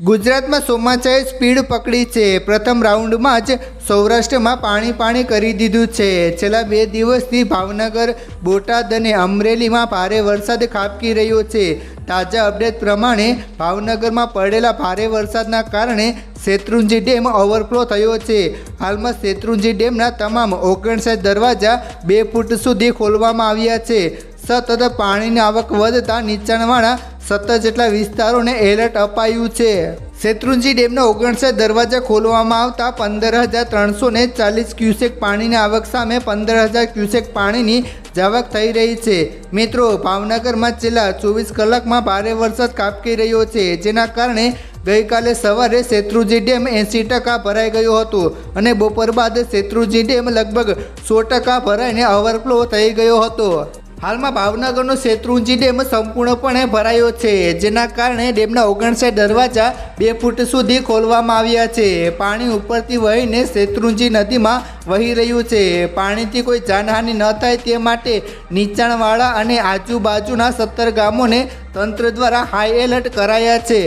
ગુજરાતમાં ચોમાસાએ સ્પીડ પકડી છે. પ્રથમ રાઉન્ડમાં જ સૌરાષ્ટ્રમાં પાણી પાણી કરી દીધું છે. છેલ્લા બે દિવસથી ભાવનગર, બોટાદ અને અમરેલીમાં ભારે વરસાદ ખાબકી રહ્યો છે. તાજા અપડેટ પ્રમાણે ભાવનગરમાં પડેલા ભારે વરસાદના કારણે શેત્રુંજી ડેમ ઓવરફ્લો થયો છે. હાલમાં શેત્રુંજી ડેમના તમામ ઓગણસાઠ દરવાજા બે ફૂટ સુધી ખોલવામાં આવ્યા છે. સતત પાણીની આવક વધતા નીચાણવાળા સત્તર જેટલા વિસ્તારોને એલર્ટ અપાયું છે. શેત્રુંજી ડેમના ઓગણસાઠ દરવાજા ખોલવામાં આવતા પંદર હજાર ત્રણસો ને ચાલીસ ક્યુસેક પાણીની આવક સામે પંદર હજાર ક્યુસેક પાણીની જાવક થઈ રહી છે. મિત્રો, ભાવનગરમાં છેલ્લા ચોવીસ કલાકમાં ભારે વરસાદ કાપકી રહ્યો છે, જેના કારણે ગઈકાલે સવારે શેત્રુજી ડેમ એંસી ટકા ભરાઈ ગયો હતો અને બપોર બાદ શેત્રુજી ડેમ લગભગ સો ટકા ભરાઈને ઓવરફ્લો થઈ ગયો હતો. હાલમાં ભાવનગરનો શેત્રુંજી ડેમ સંપૂર્ણપણે ભરાયો છે જેના કારણે ડેમના ઓગણસાઠ દરવાજા બે ફૂટ સુધી ખોલવામાં આવ્યા છે. પાણી ઉપરથી વહીને શેત્રુંજી નદીમાં વહી રહ્યું છે. પાણીથી કોઈ જાનહાનિ ન થાય તે માટે નીચાણવાળા અને આજુબાજુના સત્તર ગામોને તંત્ર દ્વારા હાઈ એલર્ટ કરાયા છે.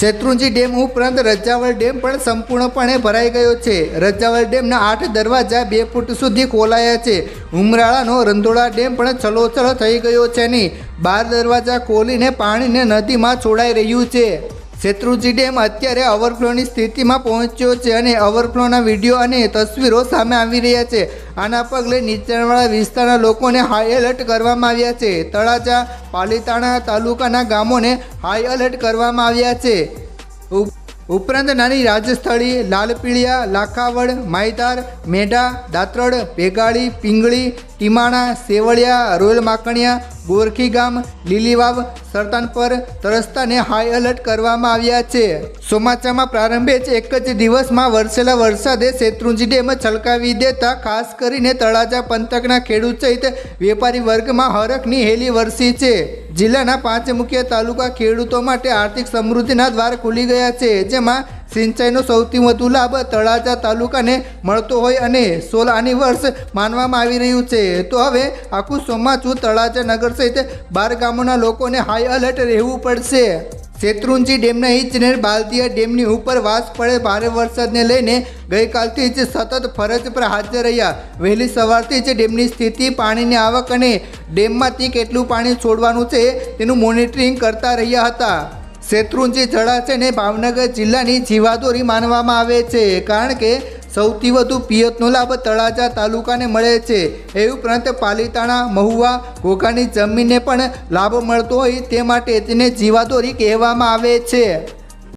શેત્રુંજી ડેમ ઉપરાંત રજાવળ ડેમ પણ સંપૂર્ણપણે ભરાઈ ગયો છે. રજાવળ ડેમના આઠ દરવાજા બે ફૂટ સુધી ખોલાયા છે. ઉમરાળાનો રંધોળા ડેમ પણ છલોછલ થઈ ગયો છે નહીં બાર દરવાજા ખોલીને પાણીને નદીમાં છોડાઈ રહ્યું છે. શેત્રુંજી ડેમ અત્યારે ઓવરફ્લોની સ્થિતિમાં પહોંચ્યો છે અને ઓવરફ્લોના વીડિયો અને તસવીરો સામે આવી રહ્યા છે. આના પગલે નીચાણવાળા વિસ્તારના લોકોને હાઈ એલર્ટ કરવામાં આવ્યા છે. તળાજા, પાલીતાણા તાલુકાના ગામોને હાઈ એલર્ટ કરવામાં આવ્યા છે. ઉપ- ઉપરાંત નાની રાજસ્થળી, લાલપીળિયા, લાખાવડ માયદાર મેઢા, દાત્રડ, ભેગાળી, પિંગળી, ટીમાણા, સેવળિયા, રોયલ માકણિયા ગોરખી ગામ લીલીવાવ સરતાનપર તરસ્તાને હાઈ એલર્ટ કરવામાં આવ્યા છે. ચોમાસામાં પ્રારંભે જ એક જ દિવસમાં વરસેલા વરસાદે શેત્રુંજી ડેમ છલકાવી દેતા, ખાસ કરીને તળાજા પંથકના ખેડૂત સહિત વેપારી વર્ગમાં હરખની હેલી વરસી છે. જિલ્લાના પાંચ મુખ્ય તાલુકા ખેડૂતો માટે આર્થિક સમૃદ્ધિના દ્વાર ખુલી ગયા છે, જેમાં સિંચાઈનો સૌથી વધુ લાભ તળાજા તાલુકાને મળતો હોય અને સોલાની વર્ષ માનવામાં આવી રહ્યું છે. તો હવે આખું ચોમાસું તળાજા નગર સહિત બાર ગામોના લોકોને હાઈ એલર્ટ રહેવું પડશે. શેત્રુંજી ડેમના ઇજનેર બાલદિયા ડેમની ઉપર વાસ પડે ભારે વરસાદને લઈને ગઈકાલથી જ સતત ફરજ પર હાજર રહ્યા. વહેલી સવારથી જ ડેમની સ્થિતિ, પાણીની આવક અને ડેમમાંથી કેટલું પાણી છોડવાનું છે તેનું મોનિટરિંગ કરતા રહ્યા હતા. શેત્રુંજી જળાશયને ભાવનગર જિલ્લાની જીવાદોરી માનવામાં આવે છે, કારણ કે સૌથી વધુ પિયતનો લાભ તળાજા તાલુકાને મળે છે. એ ઉપરાંત પાલીતાણા, મહુવા, ઘોઘાની જમીનને પણ લાભ મળતો હોય તે માટે તેને જીવાદોરી કહેવામાં આવે છે.